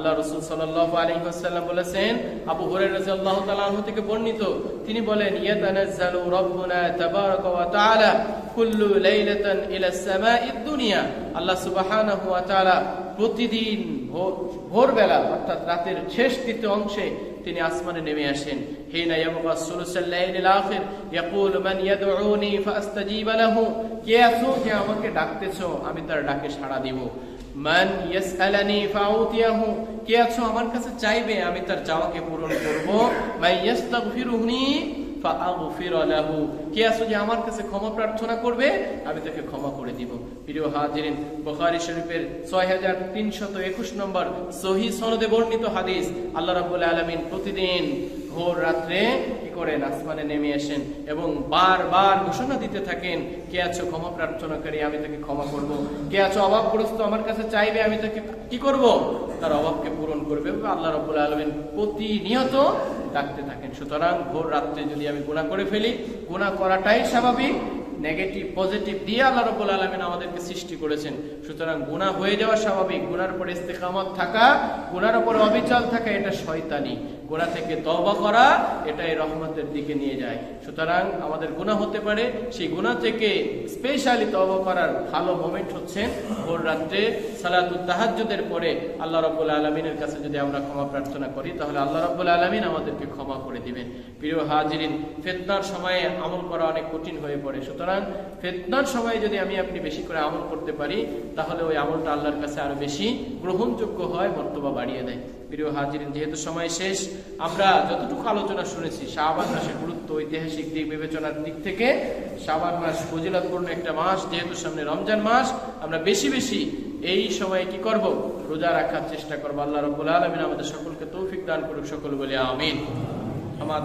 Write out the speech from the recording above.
আল্লাহ রসুল সাল্লাল্লাহু আলাইহি ওয়াসাল্লাম বলেছেন, আবু রাদিয়াল্লাহু তাআলা আনহু থেকে বর্ণিত, তিনি বলেন, ইয়াতানাজ্জালু রাব্বুনা তাবারাকা ওয়া তাআলা কুল্লু লাইলাতান ইলা দুনিয়া। আল্লাহ সুবহানাহু ওয়া তাআলা প্রতিদিন ভোরবেলা অর্থাৎ রাতের শেষ তৃতীয় অংশে তিনি আসমানে নেমে আসেন। হিনা ইয়াবকা সুলুসাল লাইলিল আখির, ইয়াকুল মান ইয়াদউনি লাহু। কে আছো যে আমাকে ডাকতেছো, আমি তার ডাকে সাড়া দিব। মান ফাউতিয়াহু। কে আছো? আমার কাছে চাইবে, আমি তার চাওয়াকে পূরণ করব। ইয়াস্তাগফিরুনি ফাআগফির লাহু। কে আছো যে আমার কাছে ক্ষমা প্রার্থনা করবে, আমি তাকে ক্ষমা করে দিব। প্রিয় হাজিরিন, বুখারী শরীফের 6321 নম্বর সহি সনদে বর্ণিত হাদিস, আল্লাহ রাব্বুল আলামিন প্রতিদিন ভোর রাত্রে কি করেন? আসমানে নেমে আসেন এবং বারবার ঘোষণা দিতে থাকেন, কে আছো ক্ষমা প্রার্থনাকারী? আমি তাকে ক্ষমা করব। কে আছো অভাবগ্রস্ত? আমার কাছে চাইবে আমি তাকে কি করব? তার অভাবকে পূরণ করবে আল্লাহ রাব্বুল আলমেন প্রতিনিয়ত ডাকতে থাকেন। সুতরাং ভোর রাত্রে যদি আমি গুণা করে ফেলি গুণা করাটাই স্বাভাবিক। নেগেটিভ, পজিটিভ দিয়ে আল্লাহ রব্বুল আলমিন আমাদেরকে সৃষ্টি করেছেন। সুতরাং গুণা হয়ে যাওয়া স্বাভাবিক। গুনার উপর ইস্তেকামত থাকা, গুনার উপর অবিচল থাকা এটা শয়তানি। গুণা থেকে তওবা করা, এটাই রহমতের দিকে নিয়ে যায়। সুতরাং আমাদের গুণা হতে পারে, সেই গুণা থেকে স্পেশালি তওবা করার ভালো মোমেন্ট হচ্ছে ভোর রাত্রে সালাতুল তাহাজ্জুদের পরে আল্লাহ রব্বুল আলমিনের কাছে যদি আমরা ক্ষমা প্রার্থনা করি, তাহলে আল্লাহ রব্বুল আলমিন আমাদেরকে ক্ষমা করে দিবেন। প্রিয় হাজিরিন, ফেতনার সময়ে আমল করা অনেক কঠিন হয়ে পড়ে। সুতরাং ফেতনার সময়ে যদি আমি আপনি বেশি করে আমল করতে পারি, তাহলে ওই আমলটা আল্লাহর কাছে আরও বেশি গ্রহণযোগ্য হয়, মর্তবা বাড়িয়ে দেয়। প্রিয় হাজিরিন, যেহেতু সময় শেষ, আমরা যতটুকু আলোচনা শুনেছি শাহবান মাসের গুরুত্ব, ঐতিহাসিক দিক বিবেচনার দিক থেকে শাহবান মাস ফজিলতপূর্ণ একটা মাস, যেহেতু সামনে রমজান মাস, আমরা বেশি বেশি এই সময় কি করব? রোজা রাখার চেষ্টা করব। আল্লাহ রব্বুল আলমিন আমাদের সকলকে তৌফিক দান করুক, সকল বলে আমিন। আমার